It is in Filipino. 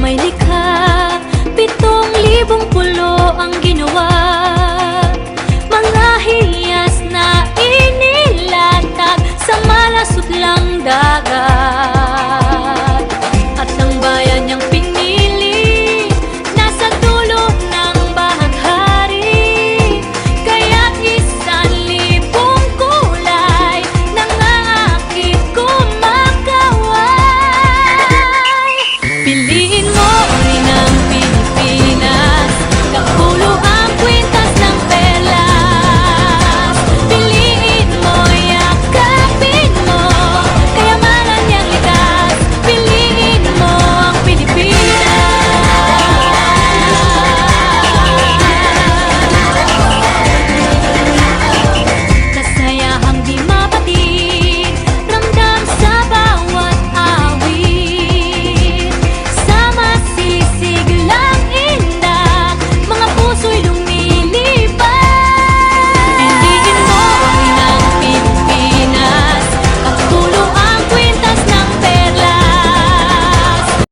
may likha. Pitong libong